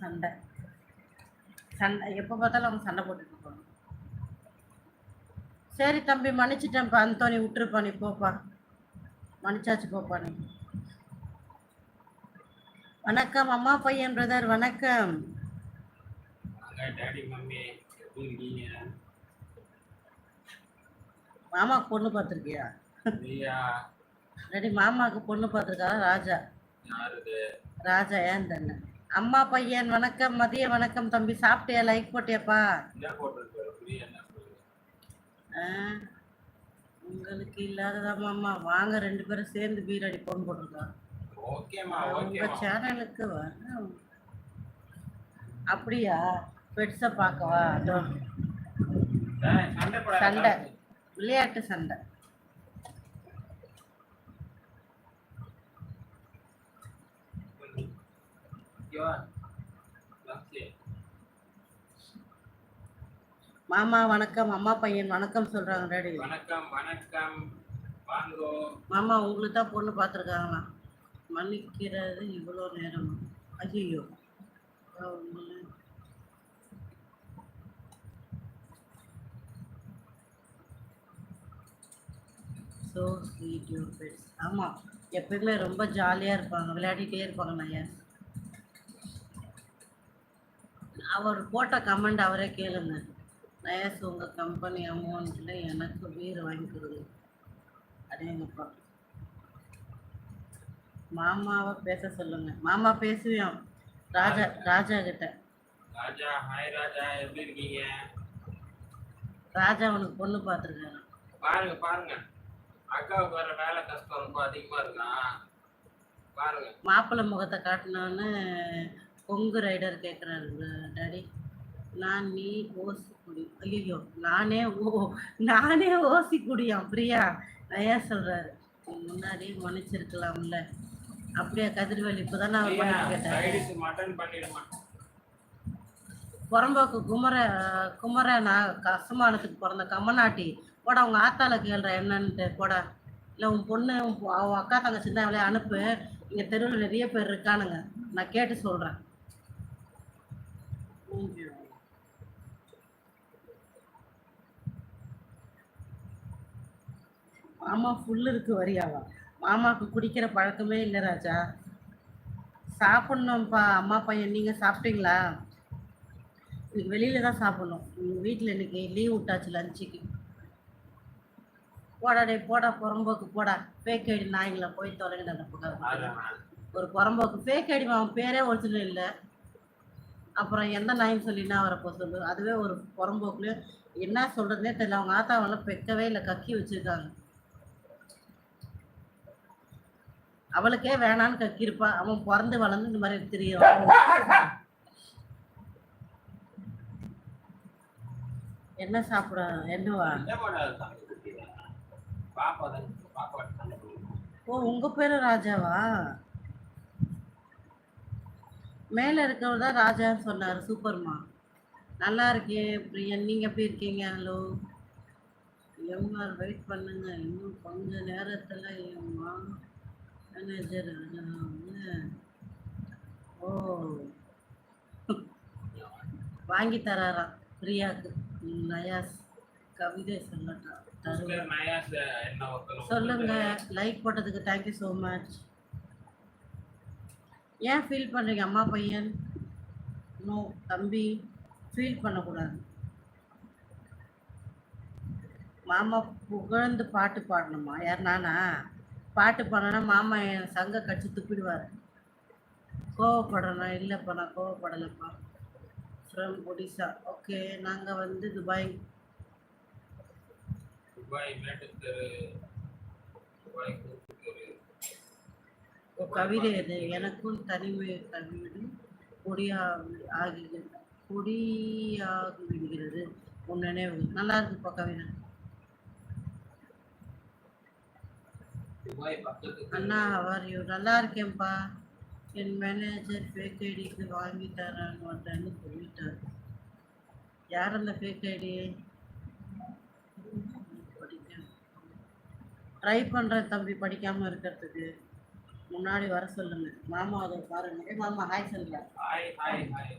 சண்டை. சண்டை எப்போ பார்த்தாலும் அவங்க சண்டை போட்டுட்டு இருப்பாங்க. சரி தம்பி மன்னிச்சிட்டேன்ப்பா அந்தோனி விட்டுருப்பா நீ போப்பா. மன்னிச்சாச்சு போப்பா நீ. வணக்கம் அம்மா பையன் பிரதர் வணக்கம். மாமாக்கு பொண்ணு பார்த்துருக்கியா? ரெடி மாமாவுக்கு பொண்ணு பார்த்துருக்காரா? ராஜா. ராஜா ஏன் தானே அம்மா பையன் வணக்கம். மதிய வணக்கம் தம்பி. சாப்பிட்டியா? லைக் போட்டியாப்பா? உங்களுக்கு இல்லாததா மாமா? வாங்க ரெண்டு பேரும் சேர்ந்து பீர் அடிப்போம்னு போட்டிருக்கோம் உங்க சேனலுக்கு அப்படியா? பெருசா பார்க்கவா? சண்டை விளையாட்டு சண்டை. இங்க வா. லக்ஷ்மி. மாமா வணக்கம். அம்மா பையன் வணக்கம் சொல்றாங்க டேடி வணக்கம் வணக்கம். வாங்கோ. மாமா உங்களுக்கு தான் பொண்ணு பார்த்துருக்காங்களாம் மன்னிக்கிறது இவ்வளோ நேரம். ஐயோ ஸோ ஸ்வீட் யூர் பெட்ஸ் ஆமாம் எப்பயுமே ரொம்ப ஜாலியாக இருப்பாங்க. விளையாடிட்டே இருப்பாங்க நயாஸ் அவர் போட்ட கமெண்ட் அவரே கேளுங்க. நயாஸ் உங்கள் கம்பெனி அமௌண்ட்டில் எனக்கு வீடு வாங்கி கொடுங்க அடேங்கப்பா மாமாவை பேச சொல்லுங்க. மாமா பேசுவியோம் ராஜா ராஜா கிட்ட. ராஜா ஹாய் ராஜா எப்படி இருக்கீங்க? ராஜா உனக்கு பொண்ணு பார்த்துருக்காரு? பாருங்க பாருங்க. அக்காவுக்கு வர வேலை கஷ்டம் ரொம்ப அதிகமா இருக்கான் பாருங்க. மாப்பிள்ளை முகத்தை காட்டினோன்னு கொங்கு ரைடர் கேட்குறாரு டாடி. நான் நீ ஓசி குடி. ஐயோ நானே ஓ நானே ஓசி குடியாம் பிரியா. நயா சொல்றாரு முன்னாடி மன்னிச்சிருக்கலாம்ல. அப்படியா கதிர்வேலி இப்போதான் நான் பிரியா, பண்ணி கேட்டேன். புறம்போக்கு குமர குமர நான் கசமானத்துக்கு பிறந்த கம்மநாட்டி. போடா உங்க ஆத்தால கேள்ற என்னன்ட்டு போடா. இல்லை உன் பொண்ணு அவன் அக்கா தங்கச்சி தான் அவளே அனுப்பு. இங்கே தெருவில் நிறைய பேர் இருக்கானுங்க. நான் கேட்டு சொல்கிறேன் மாமா ஃபுல் இருக்கு வரியாவா? மாமாவுக்கு குடிக்கிற பழக்கமே இல்லை ராஜா. சாப்பிட்ணும்ப்பா. அம்மா பையன் நீங்கள் சாப்பிட்டீங்களா? இன்னைக்கு வெளியில தான் சாப்பிடணும். எங்கள் வீட்டில் இன்னைக்கு லீவ் விட்டாச்சு லஞ்சுக்கு போடாடே போடா. புறம்போக்கு போடா. ஃபேக் ஐடி நாய்ங்களா போய் தொலைங்கடா அந்த பக்கம் ஒரு புறம்போக்கு. ஃபேக் ஐடி அவன் பேரே ஒரிஜினல் இல்லை. அப்புறம் எந்த நாயின்னு சொல்லினா வரப்போ சொல்லு அதுவே ஒரு புறம்போக்குல என்ன சொல்றதுனே தெரியல. அவங்க ஆத்தாவெல்லாம் பெக்கவே இல்லை கக்கி வச்சிருக்காங்க. அவளுக்கே வேணான்னு கக்கியிருப்பா. அவன் பிறந்து வளர்ந்து இந்த மாதிரி தெரியும் என்ன சாப்பிட என்னவா? ஓ உங்க பேரு ராஜாவா? மேல இருக்கவர் தான் ராஜான்னு சொன்னாரு சூப்பர்மா. நல்லா இருக்கே பிரியன் நீங்க எப்படி இருக்கீங்க? ஹலோ. எம்ஆர் வெயிட் பண்ணுங்க. இன்னும் கொஞ்ச நேரத்துல எம்மா மேனேஜர் ஓ. வாங்கி தராராம் பிரியாக்கு. நயாஸ். கவிதை சொல்லட்டா. தருவேன் சொல்லுங்க. லைக் போட்டதுக்கு தேங்க்யூ ஸோ மச் ஏன் ஃபீல் பண்ணுறீங்க அம்மா பையன்? நோ தம்பி? ஃபீல் பண்ணக்கூடாது. மாமா புகழ்ந்து பாட்டு பாடணுமா? யார் நானா? பாட்டு பாடினா மாமா என் சங்க கட்சி துப்பிடுவார். கோவப்படணும் இல்லைப்பா நான் கோவப்படலைப்பா. ஃப்ரம் ஒடிசா. ஓகே நாங்கள் வந்து துபாய். துபாய் மேட்டுத்தெரு துபாய் கவிதை அது எனக்கும் தனிமை கவிடு கொடியா ஆகி கொடியாகி விடுகிறது உன் நினைவு நல்லா இருக்குப்பா கவிதை. அண்ணா அவர் யூ நல்லா இருக்கேன்ப்பா என் மேனேஜர் ஃபேக் ஐடிக்கு வாங்கி தரேன்னு வந்தேன்னு சொல்லிட்டார். யார் அந்த ஃபேக் ஐடி படிக்க ட்ரை பண்ணுறேன் தம்பி படிக்காமல் இருக்கிறதுக்கு. முன்னாடி வர சொல்லுங்க. மாமா அதை பாருங்க. மாமா ஹாய் சொல்லுங்க. Hi hi hi